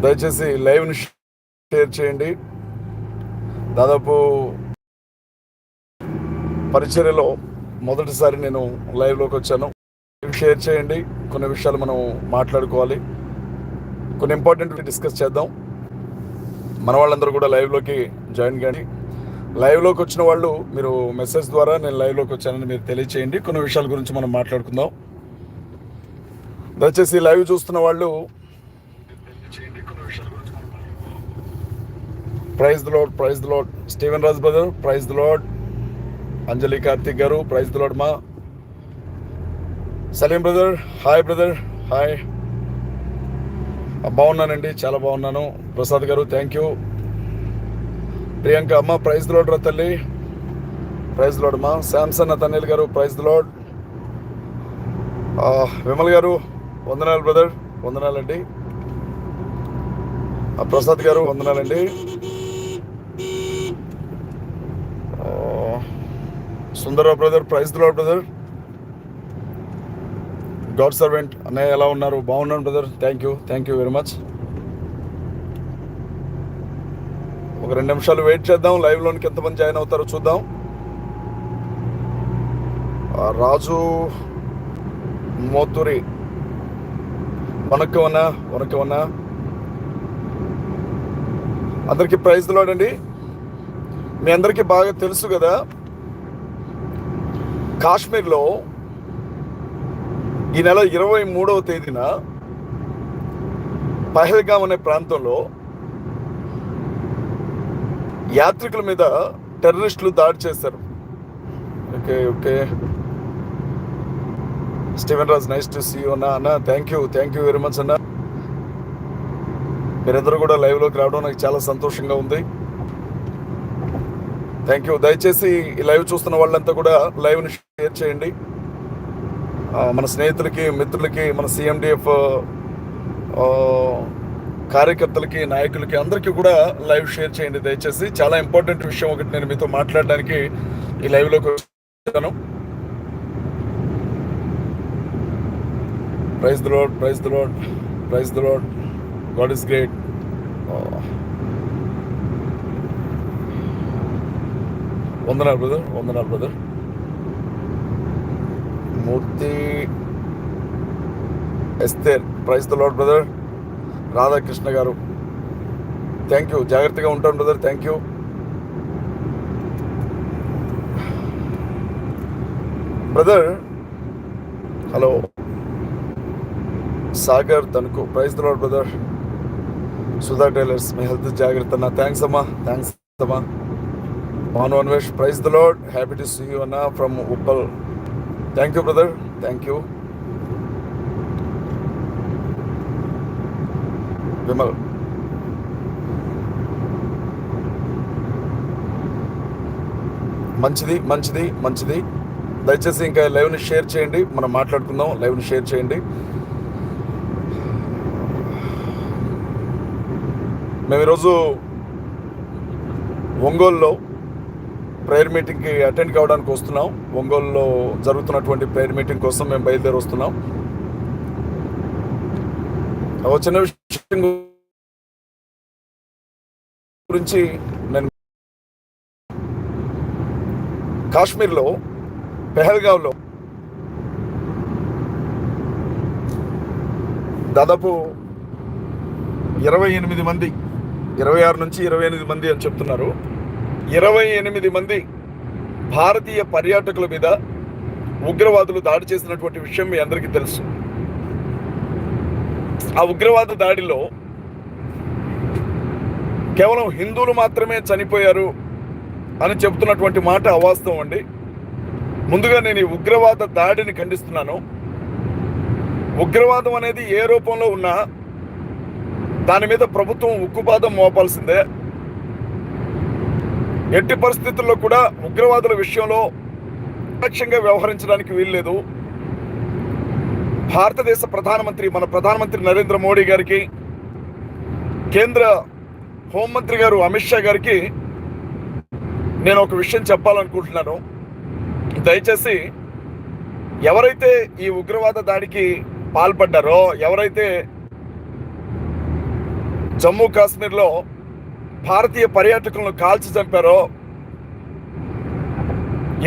దయచేసి లైవ్ని షేర్ చేయండి. దాదాపు పరిచర్యలో మొదటిసారి నేను లైవ్లోకి వచ్చాను. షేర్ చేయండి. కొన్ని విషయాలు మనం మాట్లాడుకోవాలి. కొన్ని ఇంపార్టెంట్ డిస్కస్ చేద్దాం. మన వాళ్ళందరూ కూడా లైవ్లోకి జాయిన్ కానీ లైవ్లోకి వచ్చిన వాళ్ళు మీరు మెసేజ్ ద్వారా నేను లైవ్లోకి వచ్చానని మీరు తెలియచేయండి. కొన్ని విషయాల గురించి మనం మాట్లాడుకుందాం. దయచేసి లైవ్ చూస్తున్న వాళ్ళు praise the lord praise the lord Steven Raj brother praise the lord Anjali Karthik garu praise lord మా. Salim brother hi brother hi. బాగున్నానండి చాలా బాగున్నాను. ప్రసాద్ గారు థ్యాంక్ యూ ప్రియాంక అమ్మ ప్రైజ్ లోడ్ రా తల్లి. ప్రైజ్ లోడ్ అమ్మా శాంసన్ అతనిల్ గారు ప్రైజ్ లోడ్ విమల్ గారు వందనాలు బ్రదర్ వందనాలండి. ప్రసాద్ గారు వందనాలండి. Sundararao brother praise lord brother. God servant. అన్నయ్య ఎలా ఉన్నారు? బాగున్నాను brother. Thank you thank you very much ఒక రెండు నిమిషాలు వెయిట్ చేద్దాం. లైవ్ లోనికి ఎంతమంది జాయిన్ అవుతారో చూద్దాం. రాజు మోతురి. వనక్కవన్నా వనక్కవన్నా అందరికీ ప్రైజ్ లోడండి మీ అందరికీ బాగా తెలుసు కదా. కాశ్మీర్లో ఈ నెల ఇరవై మూడవ తేదీన పహల్గామ్ అనే ప్రాంతంలో యాత్రికుల మీద టెర్రరిస్టులు దాడి చేశారు. Okay okay. Steven Raj nice to see అన్న అన్న thank you thank you very much అన్న. మీరందరూ కూడా లైవ్లోకి రావడం నాకు చాలా సంతోషంగా ఉంది. థ్యాంక్ యూ దయచేసి ఈ లైవ్ చూస్తున్న వాళ్ళంతా కూడా లైవ్ని షేర్ చేయండి. మన స్నేహితులకి మిత్రులకి మన సిఎండిఎఫ్ కార్యకర్తలకి నాయకులకి అందరికీ కూడా లైవ్ షేర్ చేయండి దయచేసి. చాలా ఇంపార్టెంట్ విషయం ఒకటి నేను మీతో మాట్లాడడానికి ఈ లైవ్లోకి వచ్చాను. Praise the lord praise the lord praise the lord God is great వందనాలు బ్రదర్ వందనాలు brother Murthy Esther. Praise the lord brother Radhakrishna garu. Thank you జాగ్రత్తగా ఉంటాను brother thank you brother hello Sagar Tanuku. Praise the lord brother Sudha tailors me health జాగ్రత్త అన్న. Thanks అమ్మా. Thanks అమ్మా. మానవన్వేష్ praise the lord happy to see you అన్న from Uppal thank you brother thank you Vimal మంచిది మంచిది మంచిది. దయచేసి ఇంకా లైవ్ని షేర్ చేయండి. మనం మాట్లాడుకుందాం. లైవ్ని షేర్ చేయండి. మేము ఈరోజు ఒంగోలులో ప్రేయర్ మీటింగ్కి అటెండ్ కావడానికి వస్తున్నాం. ఒంగోలులో జరుగుతున్నటువంటి ప్రేయర్ మీటింగ్ కోసం మేము బయలుదేరి వస్తున్నాం ఒక చిన్న విషయం గురించి నేను కాశ్మీర్లో పెహల్గావ్లో దాదాపు ఇరవై ఎనిమిది మంది ఇరవై ఆరు నుంచి ఇరవై ఎనిమిది మంది అని చెప్తున్నారు. ఇరవై ఎనిమిది మంది భారతీయ పర్యాటకుల మీద ఉగ్రవాదులు దాడి చేసినటువంటి విషయం మీ అందరికీ తెలుసు. ఆ ఉగ్రవాద దాడిలో కేవలం హిందువులు మాత్రమే చనిపోయారు అని చెబుతున్నటువంటి మాట అవాస్తవం అండి. ముందుగా నేను ఈ ఉగ్రవాద దాడిని ఖండిస్తున్నాను. ఉగ్రవాదం అనేది ఏ రూపంలో ఉన్నా దాని మీద ప్రభుత్వం ఉక్కుపాదం మోపాల్సిందే. ఎట్టి పరిస్థితుల్లో కూడా ఉగ్రవాదుల విషయంలో ప్రత్యక్షంగా వ్యవహరించడానికి వీల్లేదు. భారతదేశ ప్రధానమంత్రి మన ప్రధానమంత్రి నరేంద్ర మోడీ గారికి కేంద్ర హోంమంత్రి గారు అమిత్ షా గారికి నేను ఒక విషయం చెప్పాలనుకుంటున్నాను. దయచేసి ఎవరైతే ఈ ఉగ్రవాద దాడికి పాల్పడ్డారో ఎవరైతే జమ్మూ కాశ్మీర్లో భారతీయ పర్యాటకులను కాల్చి చంపారో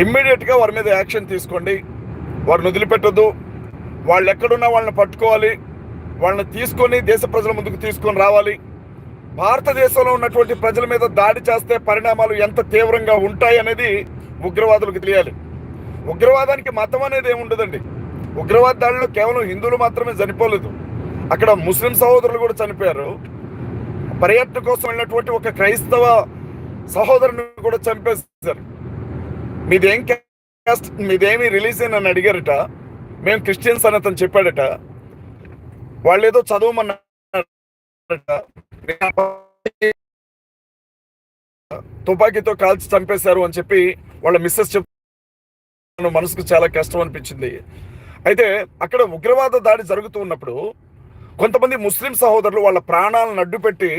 ఇమ్మీడియట్గా వారి మీద యాక్షన్ తీసుకోండి. వారిని వదిలిపెట్టొద్దు. వాళ్ళు ఎక్కడున్నా వాళ్ళని పట్టుకోవాలి. వాళ్ళని తీసుకొని దేశ ప్రజల ముందుకు తీసుకొని రావాలి. భారతదేశంలో ఉన్నటువంటి ప్రజల మీద దాడి చేస్తే పరిణామాలు ఎంత తీవ్రంగా ఉంటాయి అనేది ఉగ్రవాదులకు తెలియాలి. ఉగ్రవాదానికి మతం అనేది ఏముండదండి ఉగ్రవాద దాడిలో కేవలం హిందువులు మాత్రమే చనిపోలేదు. అక్కడ ముస్లిం సహోదరులు కూడా చనిపోయారు. పర్యటన కోసం వెళ్ళినటువంటి ఒక క్రైస్తవ సహోదరుని కూడా చంపేశారు. మీదేం క్యాస్ట్ మీదేమి రిలీజియన్ అని అడిగారట. మేము క్రిస్టియన్స్ అని అతను చెప్పాడట. వాళ్ళు ఏదో చదవమన్నారట. తుపాకీతో కాల్చి చంపేశారు అని చెప్పి వాళ్ళ మిస్సెస్ చెప్ మనసుకు చాలా కష్టం అనిపించింది. అయితే అక్కడ ఉగ్రవాద దాడి జరుగుతూ ఉన్నప్పుడు కొంతమంది ముస్లిం సహోదరులు వాళ్ళ ప్రాణాలను అడ్డుపెట్టి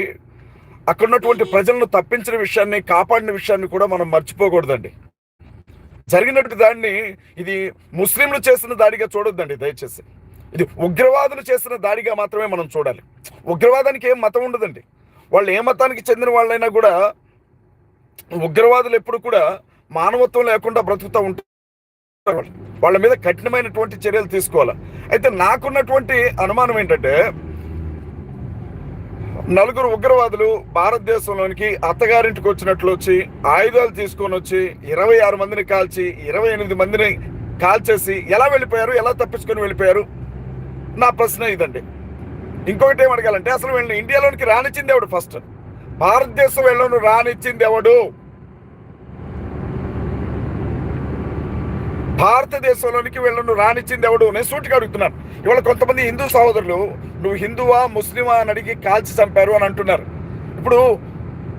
అక్కడ ఉన్నటువంటి ప్రజలను తప్పించిన విషయాన్ని కాపాడిన విషయాన్ని కూడా మనం మర్చిపోకూడదండి. జరిగినట్టు దాన్ని ఇది ముస్లింలు చేసిన దాడిగా చూడొద్దండి దయచేసి. ఇది ఉగ్రవాదులు చేసిన దాడిగా మాత్రమే మనం చూడాలి. ఉగ్రవాదానికి ఏం మతం ఉండదండి. వాళ్ళు ఏ మతానికి చెందిన వాళ్ళైనా కూడా ఉగ్రవాదులు ఎప్పుడు కూడా మానవత్వం లేకుండా బ్రతుకుతూ ఉంటారు. వాళ్ళ మీద కఠినమైనటువంటి చర్యలు తీసుకోవాలి. అయితే నాకున్నటువంటి అనుమానం ఏంటంటే నలుగురు ఉగ్రవాదులు భారతదేశంలోనికి అత్తగారింటికి వచ్చినట్లు వచ్చి ఆయుధాలు తీసుకొని వచ్చి ఇరవై ఆరు మందిని కాల్చి ఇరవై ఎనిమిది మందిని కాల్చేసి ఎలా వెళ్ళిపోయారు ఎలా తప్పించుకొని వెళ్ళిపోయారు? నా ప్రశ్న ఇదండి. ఇంకొకటి ఏం అడగాలంటే అసలు వీళ్ళని ఇండియాలోనికి రానిచ్చింది ఎవడు ఫస్ట్? భారతదేశం వీళ్ళను రానిచ్చింది ఎవడు? భారతదేశంలోనికి వీళ్ళను రానిచ్చింది ఎవడు? నేను సూటిగా అడుగుతున్నాను. ఇవాళ కొంతమంది హిందూ సహోదరులు నువ్వు హిందువా ముస్లిమా? అని అడిగి కాల్చి చంపారు అని అంటున్నారు. ఇప్పుడు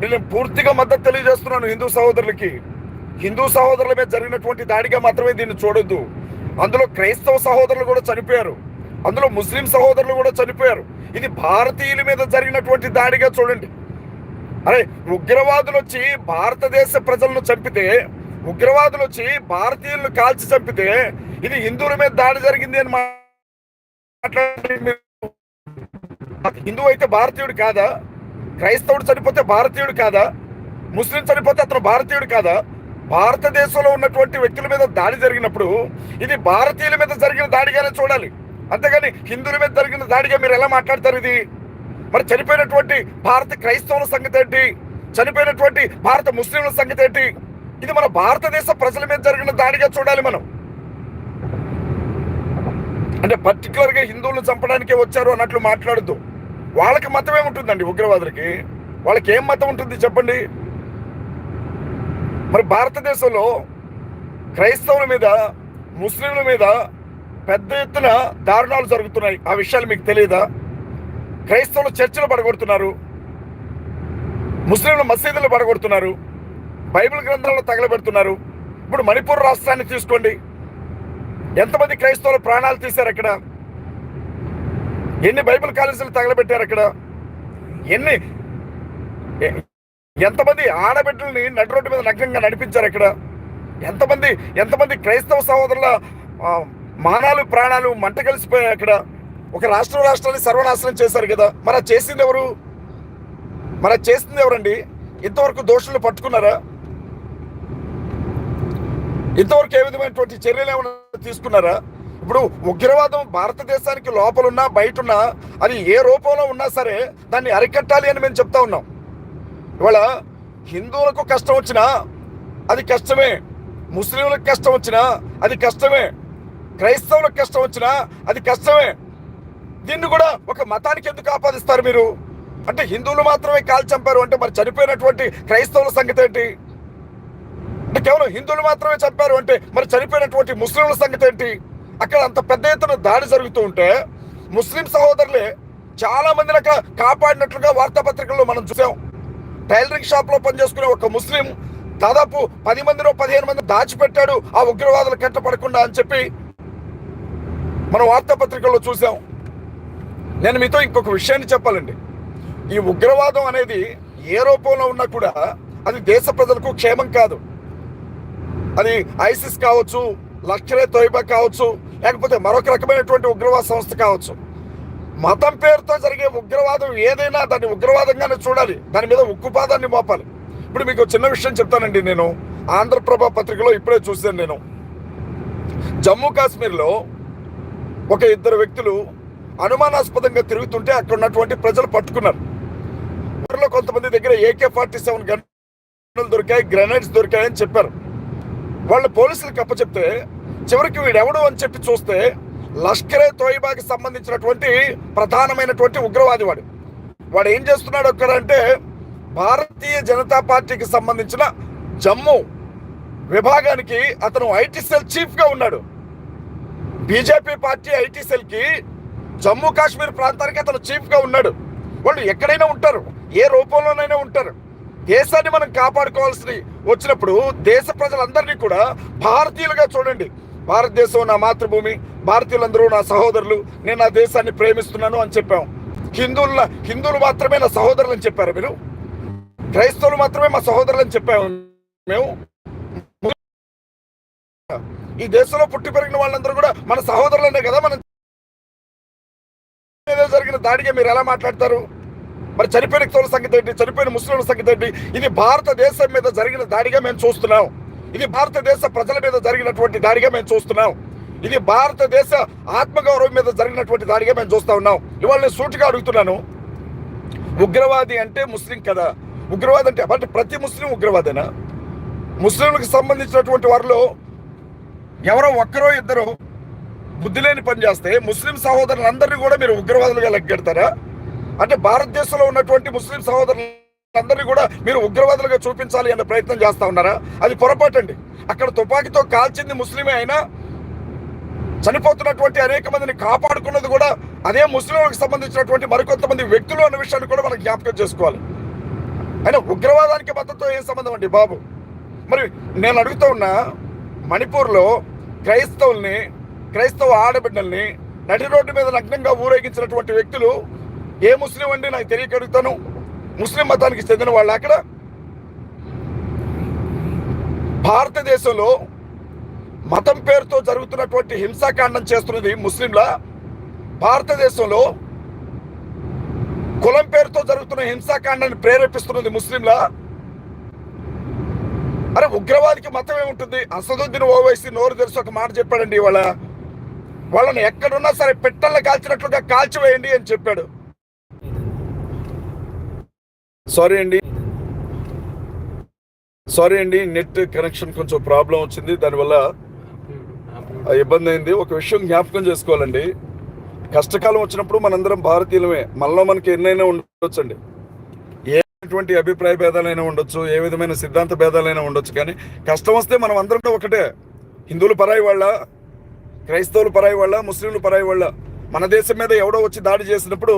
నేను పూర్తిగా మద్దతు తెలియజేస్తున్నాను హిందూ సహోదరులకి. హిందూ సహోదరుల మీద జరిగినటువంటి దాడిగా మాత్రమే దీన్ని చూడొద్దు. అందులో క్రైస్తవ సహోదరులు కూడా చనిపోయారు. అందులో ముస్లిం సహోదరులు కూడా చనిపోయారు. ఇది భారతీయుల మీద జరిగినటువంటి దాడిగా చూడండి. అరే ఉగ్రవాదులు వచ్చి భారతదేశ ప్రజలను చంపితే ఉగ్రవాదులు వచ్చి భారతీయులను కాల్చి చంపితే ఇది హిందువుల మీద దాడి జరిగింది అని మాట్లాడి మీరు హిందువు అయితే భారతీయుడు కాదా? క్రైస్తవుడు చనిపోతే భారతీయుడు కాదా? ముస్లిం చనిపోతే అతను భారతీయుడు కాదా? భారతదేశంలో ఉన్నటువంటి వ్యక్తుల మీద దాడి జరిగినప్పుడు ఇది భారతీయుల మీద జరిగిన దాడిగానే చూడాలి. అంతేగాని హిందువుల మీద జరిగిన దాడిగా మీరు ఎలా మాట్లాడతారు ఇది? మరి చనిపోయినటువంటి భారత క్రైస్తవుల సంగతి ఏంటి? చనిపోయినటువంటి భారత ముస్లింల సంగతి ఏంటి? ఇది మన భారతదేశ ప్రజల మీద జరిగిన దాడిగా చూడాలి మనం. అంటే పర్టికులర్గా హిందువులను హిందువులు చంపడానికే వచ్చారు అన్నట్లు మాట్లాడుతూ వాళ్ళకి మతం ఏముంటుందండి ఉగ్రవాదులకి. వాళ్ళకి ఏం మతం ఉంటుంది చెప్పండి? మరి భారతదేశంలో క్రైస్తవుల మీద ముస్లింల మీద పెద్ద ఎత్తున దారుణాలు జరుగుతున్నాయి. ఆ విషయాలు మీకు తెలియదా? క్రైస్తవులు చర్చలు పడగొడుతున్నారు. ముస్లింలు మసీదులు పడగొడుతున్నారు. బైబిల్ గ్రంథాలను తగలబెడుతున్నారు. ఇప్పుడు మణిపూర్ రాష్ట్రాన్ని తీసుకోండి ఎంతమంది క్రైస్తవులు ప్రాణాలు తీశారు అక్కడ? ఎన్ని బైబిల్ కాలేజీలు తగలబెట్టారు అక్కడ? ఎన్ని ఎంతమంది ఆడబిడ్డల్ని నడి రోడ్డు మీద నగ్నంగా నడిపించారు అక్కడ? ఎంతమంది ఎంతమంది క్రైస్తవ సహోదరుల మానాలు ప్రాణాలు మంట కలిసిపోయాయి అక్కడ? ఒక రాష్ట్ర రాష్ట్రాన్ని సర్వనాశనం చేశారు కదా. మరి చేసింది ఎవరు? మరి చేసింది ఎవరండి? ఇంతవరకు దోషులు పట్టుకున్నారా? ఇంతవరకు ఏ విధమైనటువంటి చర్యలు ఏమైనా తీసుకున్నారా? ఇప్పుడు ఉగ్రవాదం భారతదేశానికి లోపలున్నా బయట ఉన్నా అది ఏ రూపంలో ఉన్నా సరే దాన్ని అరికట్టాలి అని మేము చెప్తా ఉన్నాం. ఇవాళ హిందువులకు కష్టం వచ్చినా అది కష్టమే ముస్లింలకు కష్టం వచ్చినా అది కష్టమే క్రైస్తవులకు కష్టం వచ్చినా అది కష్టమే. దీన్ని కూడా ఒక మతానికి ఎందుకు ఆపాదిస్తారు మీరు? అంటే హిందువులు మాత్రమే కాల్చంపారు అంటే మరి చనిపోయినటువంటి క్రైస్తవుల సంగతి ఏంటి? అంటే కేవలం హిందువులు మాత్రమే చంపారు అంటే మరి చనిపోయినటువంటి ముస్లింల సంగతి ఏంటి? అక్కడ అంత పెద్ద ఎత్తున దాడి జరుగుతూ ఉంటే ముస్లిం సహోదరులే చాలా మందిని అక్కడ కాపాడినట్లుగా వార్తాపత్రికల్లో మనం చూసాం. టైలరింగ్ షాప్లో పనిచేసుకునే ఒక ముస్లిం దాదాపు పది మందిలో పదిహేను మంది దాచిపెట్టాడు ఆ ఉగ్రవాదులు కట్టపడకుండా అని చెప్పి మనం వార్తాపత్రికల్లో చూసాం. నేను మీతో ఇంకొక విషయాన్ని చెప్పాలండి. ఈ ఉగ్రవాదం అనేది ఏ రూపంలో ఉన్నా కూడా అది దేశ ప్రజలకు క్షేమం కాదు. అది ఐసిస్ కావచ్చు లక్షలే తొయబా కావచ్చు లేకపోతే మరొక రకమైనటువంటి ఉగ్రవాద సంస్థ కావచ్చు. మతం పేరుతో జరిగే ఉగ్రవాదం ఏదైనా దాన్ని ఉగ్రవాదంగానే చూడాలి. దాని మీద ఉక్కుపాదాన్ని మోపాలి. ఇప్పుడు మీకు చిన్న విషయం చెప్తానండి నేను. ఆంధ్రప్రభ పత్రికలో ఇప్పుడే చూశాను నేను. జమ్మూ కాశ్మీర్లో ఒక ఇద్దరు వ్యక్తులు అనుమానాస్పదంగా తిరుగుతుంటే అక్కడ ఉన్నటువంటి ప్రజలు పట్టుకున్నారు. కొంతమంది దగ్గర ఏకే ఫార్టీ సెవెన్ గన్నులు దొరికాయి గ్రెనేడ్స్ దొరికాయని చెప్పారు. వాళ్ళు పోలీసులకు అప్పచెప్తే చివరికి వీడెవడు అని చెప్పి చూస్తే లష్కరే తోయిబాకి సంబంధించినటువంటి ప్రధానమైనటువంటి ఉగ్రవాది వాడు వాడు ఏం చేస్తున్నాడు ఒక్కరంటే భారతీయ జనతా పార్టీకి సంబంధించిన జమ్మూ విభాగానికి అతను ఐటీ సెల్ చీఫ్గా ఉన్నాడు. బీజేపీ పార్టీ ఐటీ సెల్కి జమ్మూ కాశ్మీర్ ప్రాంతానికి అతను చీఫ్గా ఉన్నాడు. వాళ్ళు ఎక్కడైనా ఉంటారు. ఏ రూపంలోనైనా ఉంటారు. దేశాన్ని మనం కాపాడుకోవాల్సి వచ్చినప్పుడు దేశ ప్రజలందరినీ కూడా భారతీయులుగా చూడండి. భారతదేశం నా మాతృభూమి భారతీయులందరూ నా సహోదరులు నేను నా దేశాన్ని ప్రేమిస్తున్నాను అని చెప్పాము హిందువుల హిందువులు మాత్రమే నా సహోదరులు అని చెప్పారు మీరు? క్రైస్తవులు మాత్రమే మా సహోదరులు అని చెప్పాము మేము. ఈ దేశంలో పుట్టి పెరిగిన వాళ్ళందరూ కూడా మన సహోదరులనే కదా మనం. జరిగిన దాడిగా మీరు ఎలా మాట్లాడతారు? మరి చనిపోయిన తోల సంగతి ఏంటి? చనిపోయిన ముస్లింల సంగతి ఏంటి? ఇది భారతదేశం మీద జరిగిన దాడిగా మేము చూస్తున్నాం. ఇది భారతదేశ ప్రజల మీద జరిగినటువంటి దాడిగా మేము చూస్తున్నాం. ఇది భారతదేశ ఆత్మగౌరవం మీద జరిగినటువంటి దాడిగా మేము చూస్తూ ఉన్నాం. ఇవాళ నేను సూటిగా అడుగుతున్నాను. ఉగ్రవాది అంటే ముస్లిం కదా? ఉగ్రవాది అంటే అంటే ప్రతి ముస్లిం ఉగ్రవాదేనా? ముస్లింలకు సంబంధించినటువంటి వారిలో ఎవరో ఒక్కరో ఇద్దరు బుద్ధి లేని పని చేస్తే ముస్లిం సహోదరులందరినీ కూడా మీరు ఉగ్రవాదులుగా లెక్కెడతారా? అంటే భారతదేశంలో ఉన్నటువంటి ముస్లిం సహోదరులందరినీ కూడా మీరు ఉగ్రవాదులుగా చూపించాలి అనే ప్రయత్నం చేస్తా ఉన్నారా? అది పొరపాటు అండి అక్కడ తుపాకీతో కాల్చింది ముస్లిమే అయినా చనిపోతున్నటువంటి అనేక మందిని కాపాడుకున్నది కూడా అదే ముస్లింలకు సంబంధించినటువంటి మరికొంతమంది వ్యక్తులు అన్న విషయాన్ని కూడా మనం జ్ఞాపకం చేసుకోవాలి. అయినా ఉగ్రవాదానికి మద్దతు ఏం సంబంధం అండి బాబు? మరి నేను అడుగుతూ ఉన్నా మణిపూర్లో క్రైస్తవుల్ని క్రైస్తవ ఆడబిడ్డల్ని నడి రోడ్డు మీద నగ్నంగా ఊరేగించినటువంటి వ్యక్తులు ఏ ముస్లిం అండి? నాకు తెలియకడుగుతాను. ముస్లిం మతానికి చెందిన వాళ్ళు అక్కడ? భారతదేశంలో మతం పేరుతో జరుగుతున్నటువంటి హింసాకాండం చేస్తున్నది ముస్లింల. భారతదేశంలో కులం పేరుతో జరుగుతున్న హింసాకాండాన్ని ప్రేరేపిస్తున్నది ముస్లింల. అరే ఉగ్రవాదికి మతం ఏముంటుంది? అసదుద్దీన్ ఓవైసీ నోరు తెరిచి ఒక మాట చెప్పాడండి ఇవాళ. వాళ్ళని ఎక్కడున్నా సరే పెట్టల్లో కాల్చినట్లుగా కాల్చివేయండి అని చెప్పాడు. సారీ అండి. సారీ అండి నెట్ కనెక్షన్ కొంచెం ప్రాబ్లం వచ్చింది. దానివల్ల ఇబ్బంది అయింది. ఒక విషయం జ్ఞాపకం చేసుకోవాలండి. కష్టకాలం వచ్చినప్పుడు మనందరం భారతీయులమే. మనలో మనకి ఎన్నైనా ఉండొచ్చండి. ఏటువంటి అభిప్రాయ భేదాలైనా ఉండొచ్చు ఏ విధమైన సిద్ధాంత భేదాలైనా ఉండొచ్చు. కానీ కష్టం వస్తే మనం అందరం ఒకటే. హిందువులు పరాయి వాళ్ళ క్రైస్తవులు పరాయి వాళ్ళ ముస్లింలు పరాయి వాళ్ళ. మన దేశం మీద ఎవడో వచ్చి దాడి చేసినప్పుడు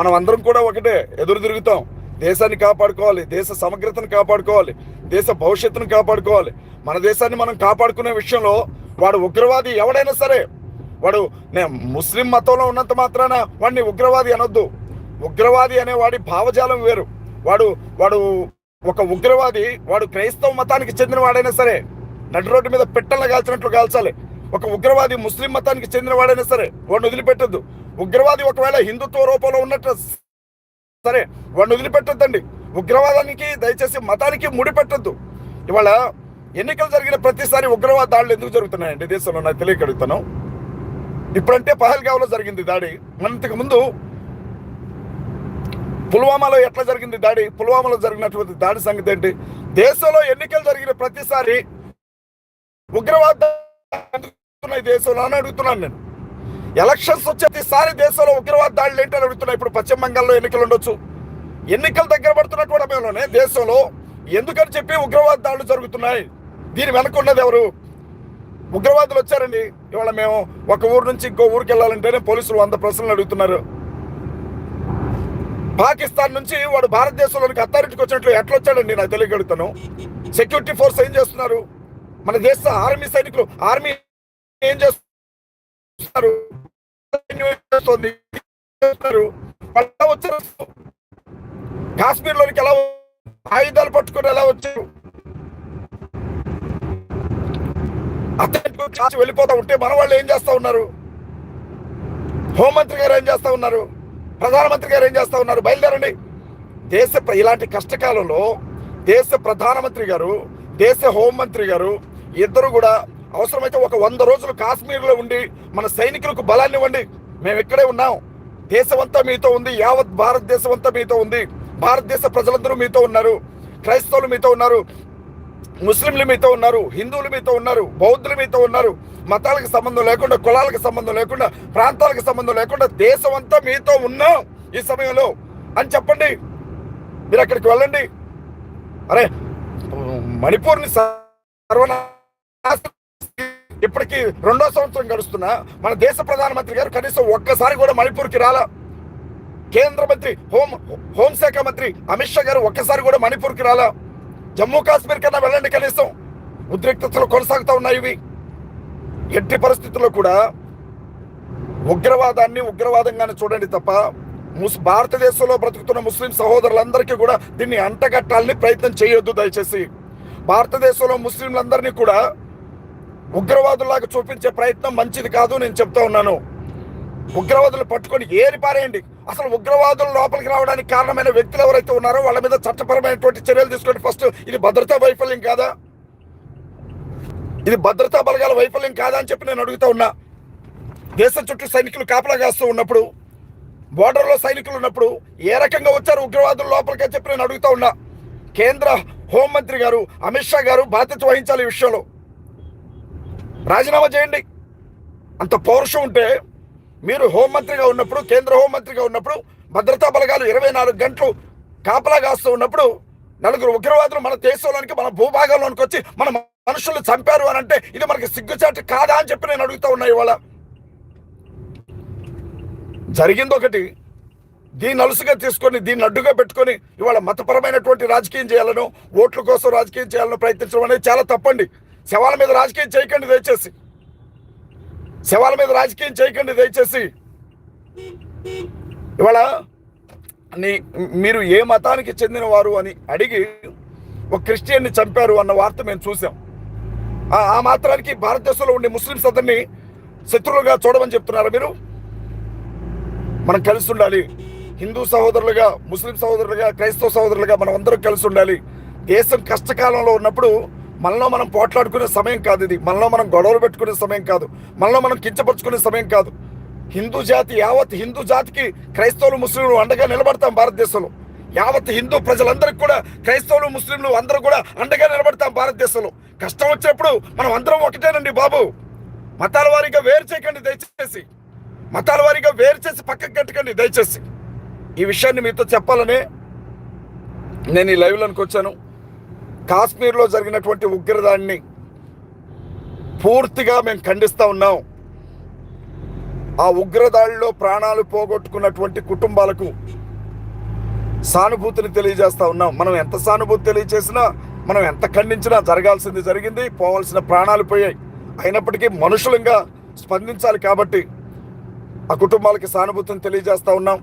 మనం అందరం కూడా ఒకటే. ఎదురు తిరుగుతాం. దేశాన్ని కాపాడుకోవాలి దేశ సమగ్రతను కాపాడుకోవాలి దేశ భవిష్యత్తును కాపాడుకోవాలి. మన దేశాన్ని మనం కాపాడుకునే విషయంలో వాడు ఉగ్రవాది ఎవడైనా సరే వాడు నే ముస్లిం మతంలో ఉన్నంత మాత్రాన వాడిని ఉగ్రవాది అనొద్దు. ఉగ్రవాది అనే వాడి భావజాలం వేరు. వాడు వాడు ఒక ఉగ్రవాది వాడు క్రైస్తవ మతానికి చెందిన వాడైనా సరే నడి రోడ్డు మీద పెట్టెలను కాల్చినట్లు కాల్చాలి. ఒక ఉగ్రవాది ముస్లిం మతానికి చెందిన వాడైనా సరే వాడిని వదిలిపెట్టద్దు. ఉగ్రవాది ఒకవేళ హిందుత్వ రూపంలో ఉన్నట్టు సరే వాడిని వదిలిపెట్టొద్దండి. ఉగ్రవాదానికి దయచేసి మతానికి ముడిపెట్టద్దు ఇవాళ ఎన్నికలు జరిగిన ప్రతిసారి ఉగ్రవాద దాడులు ఎందుకు జరుగుతున్నాయండి? దేశంలో నాకు తెలియగలుగుతాను ఇప్పుడంటే పహల్గావ్లో జరిగింది దాడి. అంతకు ముందు పుల్వామాలో ఎట్లా జరిగింది దాడి? పుల్వామాలో జరిగినటువంటి దాడి సంగతి ఏంటి? దేశంలో ఎన్నికలు జరిగిన ప్రతిసారి ఉగ్రవాద దేశంలో అని అడుగుతున్నాను నేను. ఎలక్షన్స్ వచ్చే ప్రతిసారి దేశంలో ఉగ్రవాద దాడులు ఏంటని అడుగుతున్నాయి ఇప్పుడు పశ్చిమ బంగాల్లో ఎన్నికలు ఉండొచ్చు. ఎన్నికలు దగ్గర పడుతున్నటువంటి సమయంలోనే దేశంలో ఎందుకని చెప్పి ఉగ్రవాద దాడులు జరుగుతున్నాయి? దీని వెనక ఉన్నది ఎవరు? ఉగ్రవాదులు వచ్చారండి. ఇవాళ మేము ఒక ఊరు నుంచి ఇంకో ఊరికి వెళ్ళాలంటేనే పోలీసులు వంద ప్రశ్నలు అడుగుతున్నారు. పాకిస్తాన్ నుంచి వాడు భారతదేశంలోనికి అథారిటీకి వచ్చినట్లు ఎట్లా వచ్చాడండి? నాకు తెలియగలుగుతాను సెక్యూరిటీ ఫోర్స్ ఏం చేస్తున్నారు? మన దేశ ఆర్మీ సైనికులు ఆర్మీ ఏం చేస్తున్నారు? కాశ్మీర్ లోనికి ఎలా ఆయుధాలు పట్టుకుని ఎలా వచ్చారు? అతనికి చాచి వెళ్ళిపోతా ఉంటే మన వాళ్ళు ఏం చేస్తా ఉన్నారు? హోంమంత్రి గారు ఏం చేస్తా ఉన్నారు? ప్రధానమంత్రి గారు ఏం చేస్తా ఉన్నారు? బయలుదేరండి. దేశ ఇలాంటి కష్టకాలంలో దేశ ప్రధానమంత్రి గారు దేశ హోంమంత్రి గారు ఇద్దరు కూడా అవసరమైతే ఒక వంద రోజులు కాశ్మీర్లో ఉండి మన సైనికులకు బలాన్ని ఇవ్వండి. మేము ఇక్కడే ఉన్నాం. దేశమంతా మీతో ఉంది. యావత్ భారతదేశం అంతా మీతో ఉంది. భారతదేశ ప్రజలందరూ మీతో ఉన్నారు. క్రైస్తవులు మీతో ఉన్నారు. ముస్లింలు మీతో ఉన్నారు. హిందువులు మీతో ఉన్నారు. బౌద్ధులు మీతో ఉన్నారు. మతాలకు సంబంధం లేకుండా కులాలకు సంబంధం లేకుండా ప్రాంతాలకు సంబంధం లేకుండా దేశం అంతా మీతో ఉన్నాం ఈ సమయంలో. అని చెప్పండి. మీరు అక్కడికి వెళ్ళండి. అరే మణిపూర్ని సర్వనాశనం ఇప్పటికి రెండో సంవత్సరం గడుస్తున్నా మన దేశ ప్రధానమంత్రి గారు కనీసం ఒక్కసారి కూడా మణిపూర్కి రాలా. కేంద్ర మంత్రి హోం హోంశాఖ మంత్రి అమిత్ షా గారు ఒక్కసారి కూడా మణిపూర్కి రాలా. జమ్మూ కాశ్మీర్ కన్నా వెళ్ళండి కనీసం. ఉద్రిక్తతలు కొనసాగుతూ ఉన్నాయి ఇవి. ఎట్టి పరిస్థితుల్లో కూడా ఉగ్రవాదాన్ని ఉగ్రవాదంగానే చూడండి తప్ప ముస్ భారతదేశంలో బ్రతుకుతున్న ముస్లిం సహోదరులందరికీ కూడా దీన్ని అంటగట్టాలని ప్రయత్నం చేయొద్దు దయచేసి. భారతదేశంలో ముస్లింలందరినీ కూడా ఉగ్రవాదుల్లాగా చూపించే ప్రయత్నం మంచిది కాదు నేను చెప్తా ఉన్నాను. ఉగ్రవాదులు పట్టుకొని ఏరి పారేయండి. అసలు ఉగ్రవాదులు లోపలికి రావడానికి కారణమైన వ్యక్తులు ఎవరైతే ఉన్నారో వాళ్ళ మీద చట్టపరమైనటువంటి చర్యలు తీసుకోండి ఫస్ట్. ఇది భద్రతా వైఫల్యం కాదా? ఇది భద్రతా బలగాల వైఫల్యం కాదా అని చెప్పి నేను అడుగుతా ఉన్నా. దేశం చుట్టూ సైనికులు కాపలా కాస్తూ ఉన్నప్పుడు బోర్డర్లో సైనికులు ఉన్నప్పుడు ఏ రకంగా వచ్చారు ఉగ్రవాదులు లోపలికి అని చెప్పి నేను అడుగుతా ఉన్నా. కేంద్ర హోంమంత్రి గారు అమిత్ షా గారు బాధ్యత వహించాలి ఈ విషయంలో. రాజీనామా చేయండి. అంత పౌరుషం ఉంటే మీరు హోంమంత్రిగా ఉన్నప్పుడు కేంద్ర హోంమంత్రిగా ఉన్నప్పుడు భద్రతా బలగాలు ఇరవై నాలుగు గంటలు కాపలా కాస్తూ ఉన్నప్పుడు నలుగురు ఉగ్రవాదులు మన దేశంలోనికి మన భూభాగంలోనికి వచ్చి మన మనుషులు చంపారు అని అంటే ఇది మనకి సిగ్గుచాటు కాదా అని చెప్పి నేను అడుగుతా ఉన్నా ఇవాళ. జరిగింది ఒకటి. దీన్ని అలుసుగా తీసుకొని దీన్ని అడ్డుగా పెట్టుకొని ఇవాళ మతపరమైనటువంటి రాజకీయం చేయాలను ఓట్ల కోసం రాజకీయం చేయాలని ప్రయత్నించడం అనేది చాలా తప్పండి. శవాల మీద రాజకీయం చేయకండి దయచేసి. శవాల మీద రాజకీయం చేయకండి దయచేసి. ఇవాళ నీ మీరు ఏ మతానికి చెందిన వారు అని అడిగి ఒక క్రిస్టియన్ని చంపారు అన్న వార్త మేము చూసాం ఆ- మాత్రానికి భారతదేశంలో ఉండే ముస్లిమ్స్ అతన్ని శత్రువులుగా చూడమని చెప్తున్నారా మీరు. మనం కలిసి ఉండాలి. హిందూ సహోదరులుగా ముస్లిం సహోదరులుగా క్రైస్తవ సహోదరులుగా మనం అందరం కలిసి ఉండాలి. దేశం కష్టకాలంలో ఉన్నప్పుడు మనలో మనం పోట్లాడుకునే సమయం కాదు ఇది. మనలో మనం గొడవలు పెట్టుకునే సమయం కాదు. మనలో మనం కించపరుచుకునే సమయం కాదు. హిందూ జాతి యావత్ హిందూ జాతికి క్రైస్తవులు ముస్లింలు అండగా నిలబడతాం భారతదేశంలో. యావత్ హిందూ ప్రజలందరికీ కూడా క్రైస్తవులు ముస్లింలు అందరూ కూడా అండగా నిలబడతాం భారతదేశంలో. కష్టం వచ్చినప్పుడు మనం అందరం ఒకటేనండి బాబు. మతాల వారీగా వేరు చేయకండి దయచేసి. మతాల వారీగా వేరు చేసి పక్కకు కట్టకండి దయచేసి. ఈ విషయాన్ని మీతో చెప్పాలనే నేను ఈ లైవ్లోనికి వచ్చాను. కాశ్మీర్లో జరిగినటువంటి ఉగ్రదాడిని పూర్తిగా మేము ఖండిస్తూ ఉన్నాం. ఆ ఉగ్రదాడిలో ప్రాణాలు పోగొట్టుకున్నటువంటి కుటుంబాలకు సానుభూతిని తెలియజేస్తా ఉన్నాం. మనం ఎంత సానుభూతి తెలియజేసినా మనం ఎంత ఖండించినా జరగాల్సింది జరిగింది పోవాల్సిన ప్రాణాలు పోయాయి. అయినప్పటికీ మనుషులంగా స్పందించాలి కాబట్టి ఆ కుటుంబాలకి సానుభూతిని తెలియజేస్తూ ఉన్నాం.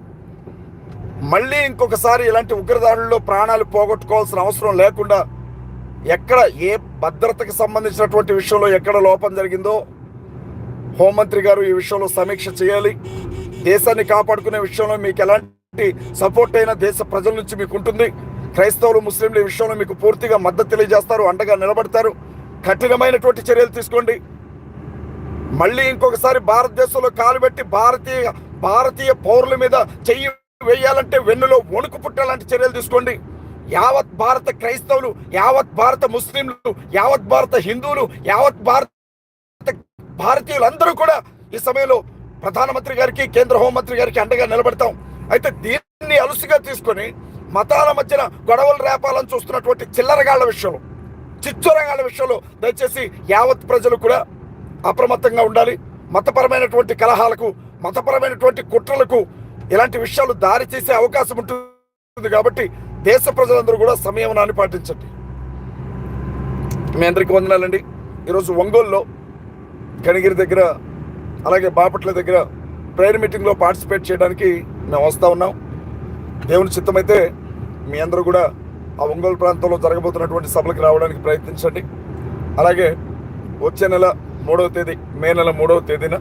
మళ్ళీ ఇంకొకసారి ఇలాంటి ఉగ్రదాడుల్లో ప్రాణాలు పోగొట్టుకోవాల్సిన అవసరం లేకుండా ఎక్కడ ఏ భద్రతకు సంబంధించినటువంటి విషయంలో ఎక్కడ లోపం జరిగిందో హోంమంత్రి గారు ఈ విషయంలో సమీక్ష చేయాలి. దేశాన్ని కాపాడుకునే విషయంలో మీకు ఎలాంటి సపోర్ట్ అయినా దేశ ప్రజల నుంచి మీకు ఉంటుంది. క్రైస్తవులు ముస్లింలు ఈ విషయంలో మీకు పూర్తిగా మద్దతు తెలియజేస్తారు అండగా నిలబడతారు. కఠినమైనటువంటి చర్యలు తీసుకోండి. మళ్ళీ ఇంకొకసారి భారతదేశంలో కాలు పెట్టి భారతీయ భారతీయ పౌరుల మీద చెయ్యి వేయాలంటే వెన్నులో వణుకు పుట్టేలాంటి చర్యలు తీసుకోండి. యావత్ భారత క్రైస్తవులు యావత్ భారత ముస్లింలు యావత్ భారత హిందువులు యావత్ భారత భారతీయులందరూ కూడా ఈ సమయంలో ప్రధానమంత్రి గారికి కేంద్ర హోంమంత్రి గారికి అండగా నిలబడతాం. అయితే దీన్ని అలుసుగా తీసుకొని మతాల మధ్యన గొడవలు రేపాలని చూస్తున్నటువంటి చిల్లరగాళ్ళ విషయంలో చిచ్చురగాళ్ళ విషయంలో దయచేసి యావత్ ప్రజలు కూడా అప్రమత్తంగా ఉండాలి. మతపరమైనటువంటి కలహాలకు మతపరమైనటువంటి కుట్రలకు ఇలాంటి విషయాలు దారి చేసే అవకాశం ఉంటుంది కాబట్టి దేశ ప్రజలందరూ కూడా సంయమనాన్ని పాటించండి. మీ అందరికీ వందనాలండి. ఈరోజు ఒంగోలులో కనిగిరి దగ్గర అలాగే బాపట్ల దగ్గర ప్రేయర్ మీటింగ్లో పార్టిసిపేట్ చేయడానికి మేము వస్తూ ఉన్నాం. దేవుని చిత్తమైతే మీ అందరూ కూడా ఆ ఒంగోలు ప్రాంతంలో జరగబోతున్నటువంటి సభలకు రావడానికి ప్రయత్నించండి. అలాగే వచ్చే నెల మూడవ తేదీ మే నెల మూడవ తేదీన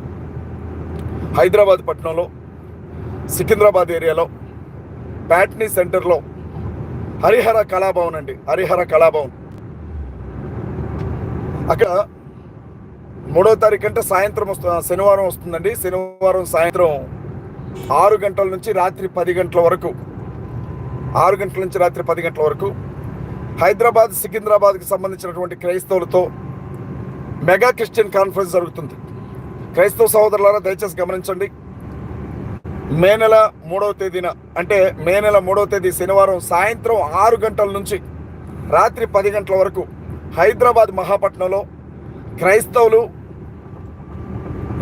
హైదరాబాద్ పట్టణంలో సికింద్రాబాద్ ఏరియాలో ప్యాట్నీ సెంటర్లో హరిహర కళాభవన్ అండి. హరిహర కళాభవన్. అక్కడ మూడో తారీఖు అంటే సాయంత్రం వస్తు శనివారం వస్తుందండి. శనివారం సాయంత్రం ఆరు గంటల నుంచి రాత్రి పది గంటల వరకు. ఆరు గంటల నుంచి రాత్రి పది గంటల వరకు హైదరాబాద్ సికింద్రాబాద్కి సంబంధించినటువంటి క్రైస్తవులతో మెగా క్రిస్టియన్ కాన్ఫరెన్స్ జరుగుతుంది. క్రైస్తవ సహోదరులారా దయచేసి గమనించండి. మే నెల మూడవ తేదీన అంటే మే నెల మూడవ తేదీ శనివారం సాయంత్రం ఆరు గంటల నుంచి రాత్రి పది గంటల వరకు హైదరాబాద్ మహాపట్నంలో క్రైస్తవులు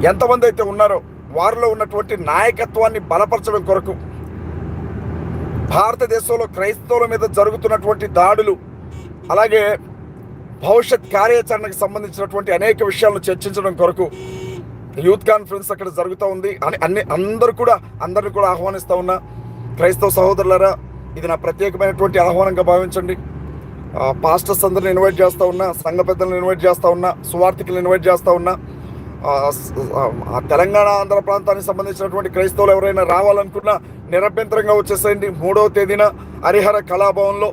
ఎంతమంది అయితే ఉన్నారో వారిలో ఉన్నటువంటి నాయకత్వాన్ని బలపరచడం కొరకు భారతదేశంలో క్రైస్తవుల మీద జరుగుతున్నటువంటి దాడులు అలాగే భవిష్యత్ కార్యాచరణకు సంబంధించినటువంటి అనేక విషయాలను చర్చించడం కొరకు యూత్ కాన్ఫరెన్స్ అక్కడ జరుగుతూ ఉంది. అని అన్ని అందరూ కూడా అందరిని కూడా ఆహ్వానిస్తూ ఉన్నా. క్రైస్తవ సహోదరులరా ఇది నా ప్రత్యేకమైనటువంటి ఆహ్వానంగా భావించండి. పాస్టర్స్ అందరిని ఇన్వైట్ చేస్తూ ఉన్నా సంఘ పెద్దలను ఇన్వైట్ చేస్తూ ఉన్నా సువార్థికులను ఇన్వైట్ చేస్తూ ఉన్నా. ఆ, తెలంగాణ ఆంధ్ర ప్రాంతానికి సంబంధించినటువంటి క్రైస్తవులు ఎవరైనా రావాలనుకున్నా నిరభ్యంతరంగా వచ్చేసేయండి. మూడవ తేదీన హరిహర కళాభవన్లో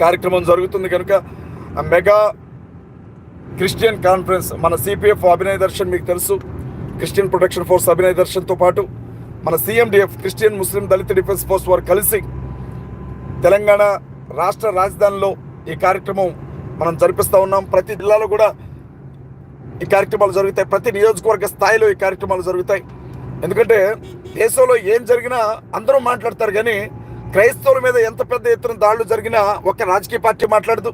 కార్యక్రమం జరుగుతుంది కనుక మెగా క్రిస్టియన్ కాన్ఫరెన్స్ మన సిపిఎఫ్ అభినయ దర్శన్ మీకు తెలుసు. క్రిస్టియన్ ప్రొటెక్షన్ ఫోర్స్ అభినయ దర్శన్తో పాటు మన CMDF Christian Muslim Dalit defence force వారు కలిసి తెలంగాణ రాష్ట్ర రాజధానిలో ఈ కార్యక్రమం మనం జరిపిస్తూ ఉన్నాం. ప్రతి జిల్లాలో కూడా ఈ కార్యక్రమాలు జరుగుతాయి. ప్రతి నియోజకవర్గ స్థాయిలో ఈ కార్యక్రమాలు జరుగుతాయి. ఎందుకంటే దేశంలో ఏం జరిగినా అందరూ మాట్లాడతారు కానీ క్రైస్తవుల మీద ఎంత పెద్ద ఎత్తున దాడులు జరిగినా ఒక రాజకీయ పార్టీ మాట్లాడదు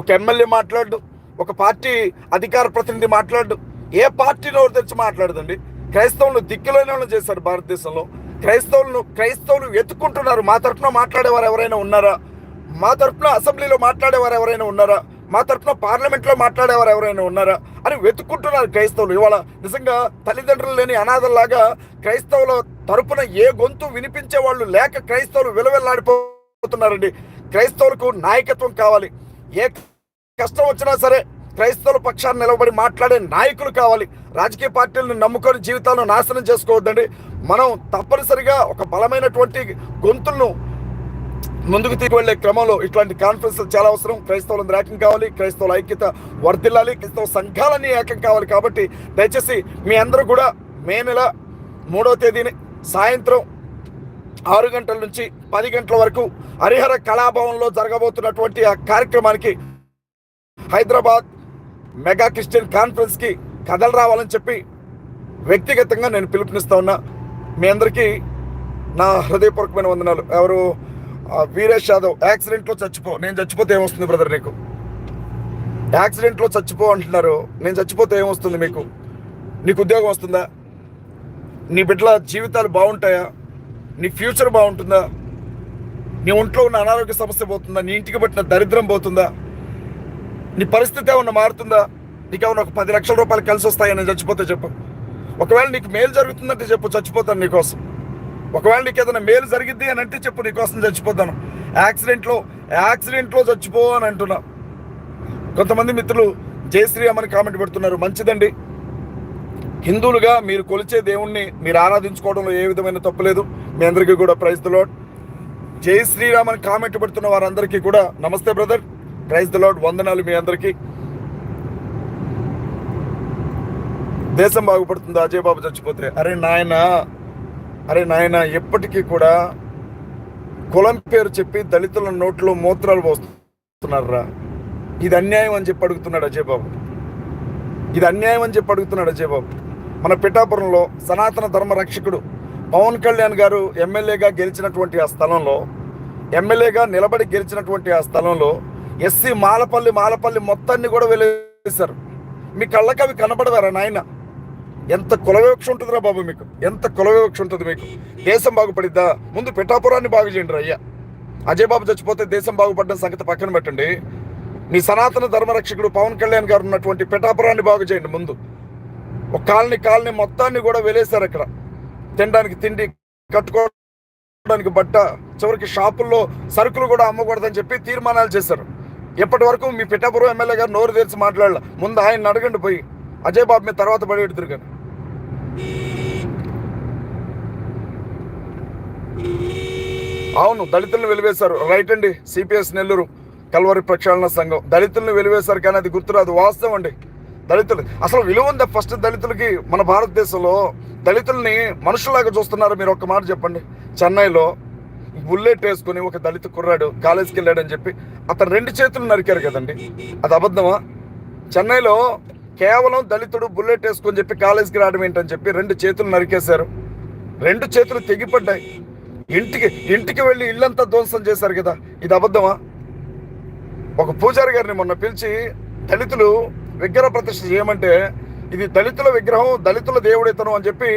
ఒక ఎమ్మెల్యే మాట్లాడు ఒక పార్టీ అధికార ప్రతినిధి మాట్లాడు. ఏ పార్టీ నోరు తెచ్చి మాట్లాడదండి? క్రైస్తవులను దిక్కులోనే వాళ్ళు చేశారు భారతదేశంలో. క్రైస్తవులను క్రైస్తవులు వెతుక్కుంటున్నారు. మా తరఫున మాట్లాడేవారు ఎవరైనా ఉన్నారా? మా తరఫున అసెంబ్లీలో మాట్లాడేవారు ఎవరైనా ఉన్నారా? మా తరఫున పార్లమెంట్లో మాట్లాడేవారు ఎవరైనా ఉన్నారా? అని వెతుక్కుంటున్నారు క్రైస్తవులు. ఇవాళ నిజంగా తల్లిదండ్రులు లేని అనాథల్లాగా క్రైస్తవుల తరపున ఏ గొంతు వినిపించే వాళ్ళు లేక క్రైస్తవులు విలువెల్లాడిపోతున్నారండి. క్రైస్తవులకు నాయకత్వం కావాలి. ఏ కష్టం వచ్చినా సరే క్రైస్తవుల పక్షాన్ని నిలబడి మాట్లాడే నాయకులు కావాలి. రాజకీయ పార్టీలను నమ్ముకొని జీవితాలను నాశనం చేసుకోవద్దండి. మనం తప్పనిసరిగా ఒక బలమైనటువంటి గొంతులను ముందుకు తీసుకువెళ్ళే క్రమంలో ఇట్లాంటి కాన్ఫరెన్స్లు చాలా అవసరం. క్రైస్తవులందరూ ఏకం కావాలి. క్రైస్తవుల ఐక్యత వర్ధిల్లాలి. క్రైస్తవ సంఘాలన్నీ ఏకం కావాలి కాబట్టి దయచేసి మీ అందరూ కూడా మే నెల మూడవ తేదీని సాయంత్రం ఆరు గంటల నుంచి పది గంటల వరకు హరిహర కళాభవన్లో జరగబోతున్నటువంటి ఆ కార్యక్రమానికి హైదరాబాద్ మెగా క్రిస్టియన్ కాన్ఫరెన్స్కి కథలు రావాలని చెప్పి వ్యక్తిగతంగా నేను పిలుపునిస్తా ఉన్నా. మీ అందరికీ నా హృదయపూర్వకమైన వందనాలు. ఎవరు వీరేష్ యాదవ్ యాక్సిడెంట్లో చచ్చిపో నేను చచ్చిపోతే ఏమొస్తుంది బ్రదర్ నీకు? యాక్సిడెంట్లో చచ్చిపో అంటున్నారు. నేను చచ్చిపోతే ఏమొస్తుంది మీకు? నీకు ఉద్యోగం వస్తుందా? నీ బిడ్డల జీవితాలు బాగుంటాయా? నీ ఫ్యూచర్ బాగుంటుందా? నీ ఒంట్లో ఉన్న అనారోగ్య సమస్య పోతుందా? నీ ఇంటికి పట్టిన దరిద్రం పోతుందా? నీ పరిస్థితి ఏమన్నా మారుతుందా? నీకేమన్నా ఒక పది లక్షల రూపాయలు కలిసి వస్తాయని నేను చచ్చిపోతే చెప్పు. ఒకవేళ నీకు మేలు జరుగుతుందంటే చెప్పు చచ్చిపోతాను నీకోసం ఒకవేళ నీకు ఏదైనా మేలు జరిగిద్ది అని అంటే చెప్పు నీకోసం చచ్చిపోతాను. యాక్సిడెంట్లో యాక్సిడెంట్లో చచ్చిపో అని అంటున్నా. కొంతమంది మిత్రులు జై శ్రీరామ్ కామెంట్ పెడుతున్నారు మంచిదండి. హిందువులుగా మీరు కొలిచే దేవుణ్ణి మీరు ఆరాధించుకోవడంలో ఏ విధమైన తప్పు లేదు. మీ అందరికీ కూడా ప్రైజ్ ద లాడ్ జై శ్రీరామ్ అని కామెంట్ పెడుతున్న వారందరికీ కూడా నమస్తే బ్రదర్. ప్రైజ్ ద లాడ్ వందనాలు మీ అందరికీ. దేశం బాగుపడుతుంది అజయ్ బాబు చచ్చిపోతే. అరే నాయన అరే నాయన ఎప్పటికీ కూడా కులం పేరు చెప్పి దళితుల నోట్లో మూత్రాలు పోస్తున్నారా? ఇది అన్యాయం అని చెప్పి అడుగుతున్నాడు అజయ్ బాబు. ఇది అన్యాయం అని చెప్పి అడుగుతున్నాడు అజయ్ బాబు. మన పిఠాపురంలో సనాతన ధర్మ రక్షకుడు పవన్ కళ్యాణ్ గారు ఎమ్మెల్యేగా గెలిచినటువంటి ఆ స్థలంలో ఎమ్మెల్యేగా నిలబడి గెలిచినటువంటి ఆ స్థలంలో ఎస్సీ మాలపల్లి మాలపల్లి మొత్తాన్ని కూడా వెళ్ళేశారు మీ కళ్ళకి అవి కనబడవారా నాయన? ఎంత కులవివక్ష ఉంటుందిరా బాబు మీకు? ఎంత కులవివక్ష ఉంటుంది మీకు? దేశం బాగుపడిద్దా? ముందు పిఠాపురాన్ని బాగు చేయండి అయ్యా. అజయ్ బాబు చచ్చిపోతే దేశం బాగుపడ్డ సంగతి పక్కన పెట్టండి. మీ సనాతన ధర్మరక్షకుడు పవన్ కళ్యాణ్ గారు ఉన్నటువంటి పిఠాపురాన్ని బాగు చేయండి ముందు. ఒక కాలనీ కాలనీ మొత్తాన్ని కూడా వెలేశారు అక్కడ తినడానికి తిండి కట్టుకోవడానికి బట్ట చివరికి షాపుల్లో సరుకులు కూడా అమ్మకూడదని చెప్పి తీర్మానాలు చేశారు. ఇప్పటి వరకు మీ పిఠాపురం ఎమ్మెల్యే గారు నోరు తెరిచి మాట్లాడాల? ముందు ఆయన అడగండి పోయి. అజయ్ బాబు మీద తర్వాత పడి పెడుతురు కానీ. అవును దళితులను వెలివేశారు. రైట్ అండి సిపిఎస్ నెల్లూరు కల్వరి ప్రక్షాళన సంఘం. దళితులను వెలివేశారు కానీ అది గుర్తురాదు వాస్తవం అండి. దళితులు అసలు విలువ ఉందా ఫస్ట్ దళితులకి? మన భారతదేశంలో దళితుల్ని మనుషులాగా చూస్తున్నారు? మీరు ఒక్క మాట చెప్పండి. చెన్నైలో బుల్లెట్ వేసుకుని ఒక దళిత కుర్రాడు కాలేజీకి వెళ్ళాడని చెప్పి అతను రెండు చేతులు నరికారు కదండి. అది అబద్ధమా? చెన్నైలో కేవలం దళితుడు బుల్లెట్ వేసుకొని చెప్పి కాలేజీకి రావడం ఏంటని చెప్పి రెండు చేతులు నరికేశారు. రెండు చేతులు తెగిపడ్డాయి. ఇంటికి ఇంటికి వెళ్ళి ఇల్లంతా ధ్వంసం చేశారు కదా. ఇది అబద్ధమా? ఒక పూజారి గారిని మొన్న పిలిచి దళితులు విగ్రహ ప్రతిష్ఠ చేయమంటే ఇది దళితుల విగ్రహం దళితుల దేవుడితను అని చెప్పి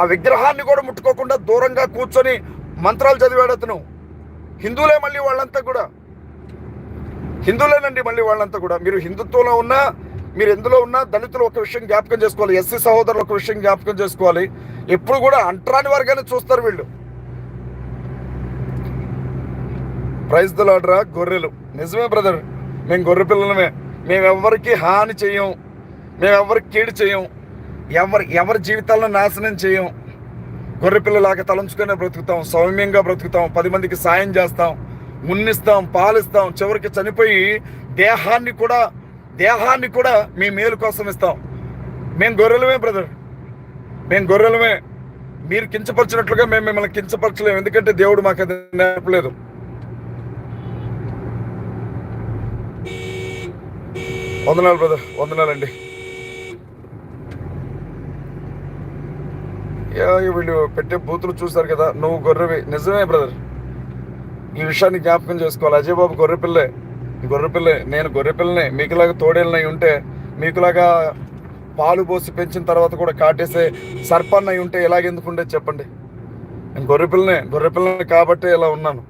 ఆ విగ్రహాన్ని కూడా ముట్టుకోకుండా దూరంగా కూర్చొని మంత్రాలు చదివాడు అతను. హిందువులే మళ్ళీ వాళ్ళంతా కూడా. హిందువులేనండి మళ్ళీ వాళ్ళంతా కూడా. మీరు హిందుత్వంలో ఉన్నా మీరు ఎందులో ఉన్నా దళితులు ఒక విషయం జ్ఞాపకం చేసుకోవాలి. ఎస్సీ సహోదరులు ఒక విషయం జ్ఞాపకం చేసుకోవాలి. ఎప్పుడు కూడా అంటరాని వర్గాన్ని చూస్తారు వీళ్ళు. ప్రైజ్ దలాడరా గొర్రెలు. నిజమే బ్రదర్. మేము గొర్రె పిల్లలమే. మేమెవ్వరికి హాని చేయం. మేము కీడు చేయం. ఎవరి ఎవరి జీవితాలను నాశనం చేయం. గొర్రెపిల్లలాగా తలంచుకునే బ్రతుకుతాం సౌమ్యంగా బ్రతుకుతాం పది మందికి సాయం చేస్తాం మున్నిస్తాం పాలిస్తాం చివరికి చనిపోయి దేహాన్ని కూడా దేహాన్ని కూడా మీ మేలు కోసం ఇస్తాం. మేము గొర్రెలమే బ్రదర్. మేము గొర్రెలమే. మీరు కించపరిచినట్లుగా మేము మిమ్మల్ని కించపరచలేము ఎందుకంటే దేవుడు మాకు అది నేర్పలేదు. వందనాలు బ్రదర్. వందనాలండి. వీళ్ళు పెట్టే బూతులు చూస్తారు కదా. నువ్వు గొర్రెవి. నిజమే బ్రదర్ ఈ విషయాన్ని జ్ఞాపకం చేసుకోవాలి. అజయ్ బాబు గొర్రెపిల్లే గొర్రెపిల్లే గొర్రె పిల్లే. నేను గొర్రెపిల్లనే మీకులాగా తోడేళ్ళనై ఉంటే మీకులాగా పాలు పోసి పెంచిన తర్వాత కూడా కాటేసే సర్పన్నై ఉంటే ఎలాగెందుకు ఉండేది చెప్పండి? నేను గొర్రె పిల్లనే. గొర్రె ఇలా ఉన్నాను.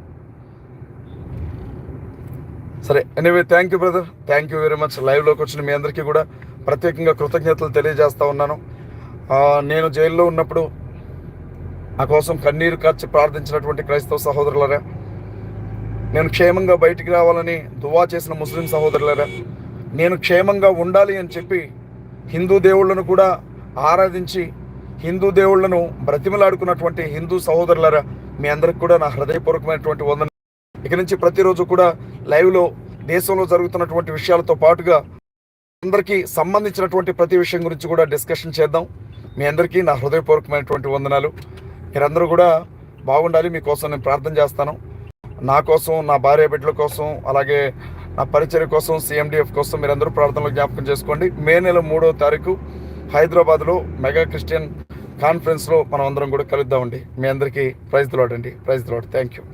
సరే anyway thank you brother thank you very much లైవ్లోకి వచ్చిన మీ అందరికీ కూడా ప్రత్యేకంగా కృతజ్ఞతలు తెలియజేస్తా ఉన్నాను. నేను జైల్లో ఉన్నప్పుడు నా కోసం కన్నీరు కార్చి ప్రార్థించినటువంటి క్రైస్తవ సహోదరులరా నేను క్షేమంగా బయటికి రావాలని దువా చేసిన ముస్లిం సహోదరులరా నేను క్షేమంగా ఉండాలి అని చెప్పి హిందూ దేవుళ్ళను కూడా ఆరాధించి హిందూ దేవుళ్ళను బ్రతిమలాడుకున్నటువంటి హిందూ సహోదరులరా మీ అందరికి కూడా నా హృదయపూర్వకమైనటువంటి వందన ఇక నుంచి ప్రతిరోజు కూడా లైవ్లో దేశంలో జరుగుతున్నటువంటి విషయాలతో పాటుగా అందరికీ సంబంధించినటువంటి ప్రతి విషయం గురించి కూడా డిస్కషన్ చేద్దాం. మీ అందరికీ నా హృదయపూర్వకమైనటువంటి వందనాలు. మీరందరూ కూడా బాగుండాలి మీకోసం నేను ప్రార్థన చేస్తాను. నా కోసం నా భార్య బిడ్డల కోసం అలాగే నా పరిచర్య కోసం సిఎండిఎఫ్ కోసం మీరందరూ ప్రార్థనలు జ్ఞాపకం చేసుకోండి. మే నెల మూడో తారీఖు హైదరాబాద్లో మెగా క్రిస్టియన్ కాన్ఫరెన్స్లో మనం అందరం కూడా కలుద్దామండి. మీ అందరికీ ప్రైజ్ తోడండి అండి. ప్రైజ్ తోడు థ్యాంక్ యూ